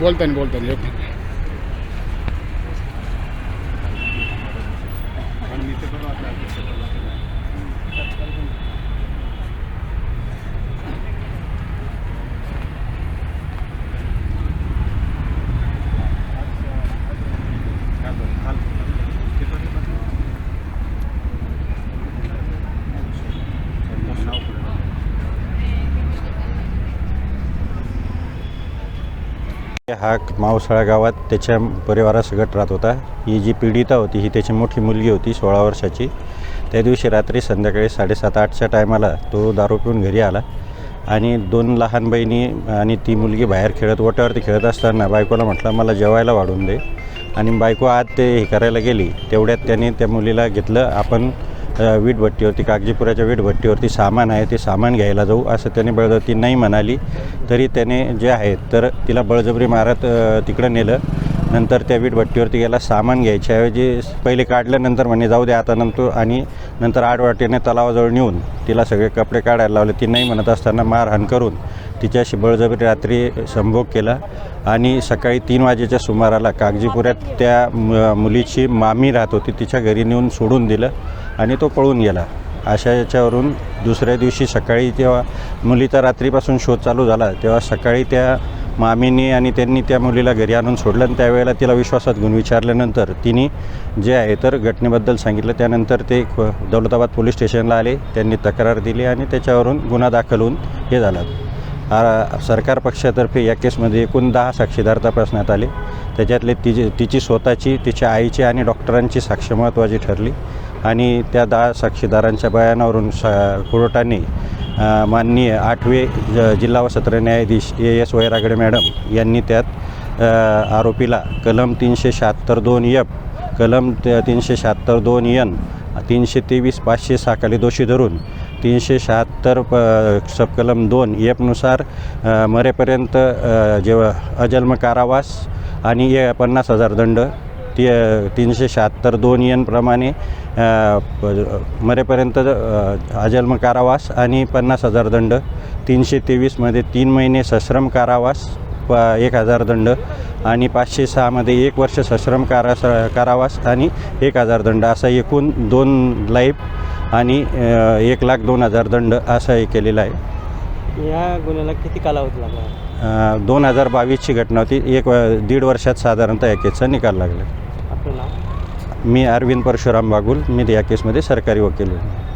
બોલતા ને બોલતા ને हा मावसाळा गावात त्याच्या परिवारासकट राहत होता. ही जी पीडिता होती ही त्याची मोठी मुलगी होती सोळा वर्षाची. त्या दिवशी रात्री संध्याकाळी साडेसात आठच्या टायमाला तो दारू पिऊन घरी आला आणि दोन लहान बहिणी आणि ती मुलगी बाहेर खेळत ओट्यावरती खेळत असताना बायकोला म्हटलं मला जेवायला वाढून दे. आणि बायको आत ते हे करायला गेली. तेवढ्यात त्याने त्या मुलीला घेतलं. आपण वीटभट्टीवरती कागजीपुराच्या वीटभट्टीवरती सामान आहे ते सामान घ्यायला जाऊ असं त्याने बळजबरी नाही म्हणाली. तरी त्याने जे आहे तर तिला बळजबरी मारत तिकडं नेलं. नंतर त्या वीटभट्टीवरती गेला सामान घ्यायच्याऐवजी पहिले काढलं नंतर म्हणे जाऊ दे आता नंतर आणि नंतर आडवाटीने तलावाजवळ नेऊन तिला सगळे कपडे काढायला लावले. ती नाही म्हणत असताना मारहाण करून तिच्याशी बळजबरी रात्री संभोग केला. आणि सकाळी तीन वाजेच्या सुमाराला कागजीपुऱ्यात त्या मुलीची मामी राहत होती तिच्या घरी नेऊन सोडून दिलं. आणि तो पळून गेला. अशा याच्यावरून दुसऱ्या दिवशी सकाळी तेव्हा मुलीचा रात्रीपासून शोध चालू झाला. तेव्हा सकाळी त्या मामीने आणि त्यांनी त्या मुलीला घरी आणून सोडलं आणि त्यावेळेला तिला विश्वासात घेऊन विचारल्यानंतर तिने जे आहे तर घटनेबद्दल सांगितलं. त्यानंतर ते दौलताबाद पोलीस स्टेशनला आले. त्यांनी तक्रार दिली आणि त्याच्यावरून गुन्हा दाखल होऊन हे झालं. सरकार पक्षातर्फे या केसमध्ये एकूण दहा साक्षीदार तपासण्यात आले. त्याच्यातले तिची तिची स्वतःची तिच्या आईची आणि डॉक्टरांची साक्ष महत्त्वाची ठरली. आणि त्या दहा साक्षीदारांच्या बयानावरून सा कोर्टाने माननीय आठवे ज जिल्हा व सत्र न्यायाधीश ए एस वैरागडे मॅडम यांनी त्यात आरोपीला कलम तीनशे शहात्तर दोन एफ कलम त- तीनशे शहात्तर दोन एन तीनशे तेवीस पाचशे साखाली दोषी धरून तीनशे शहात्तर प सबकलम दोन एफनुसार मरेपर्यंत जेव्हा अजन्म कारावास आणि पन्नास हजार दंड ती तीनशे शहात्तर दोन प- मरेपर्यंत अजन्म कारावास आणि पन्नास हजार दंड तीनशे तेवीसमध्ये तीन महिने सश्रम कारावास प एक हजार दंड आणि पाचशे सहामध्ये एक वर्ष सश्रम कारास कारावास आणि एक हजार दंड असा एकूण दोन लाईफ आणि एक लाख दोन हजार दंड असा हे केलेला आहे. या गुन्ह्याला किती कालावधी लागला? दोन हजार बावीसची घटना होती. एक दीड वर्षात साधारणतः या केसचा निकाल लागला. मी अरविंद परशुराम बागुल मी या केसमध्ये सरकारी वकील आहे.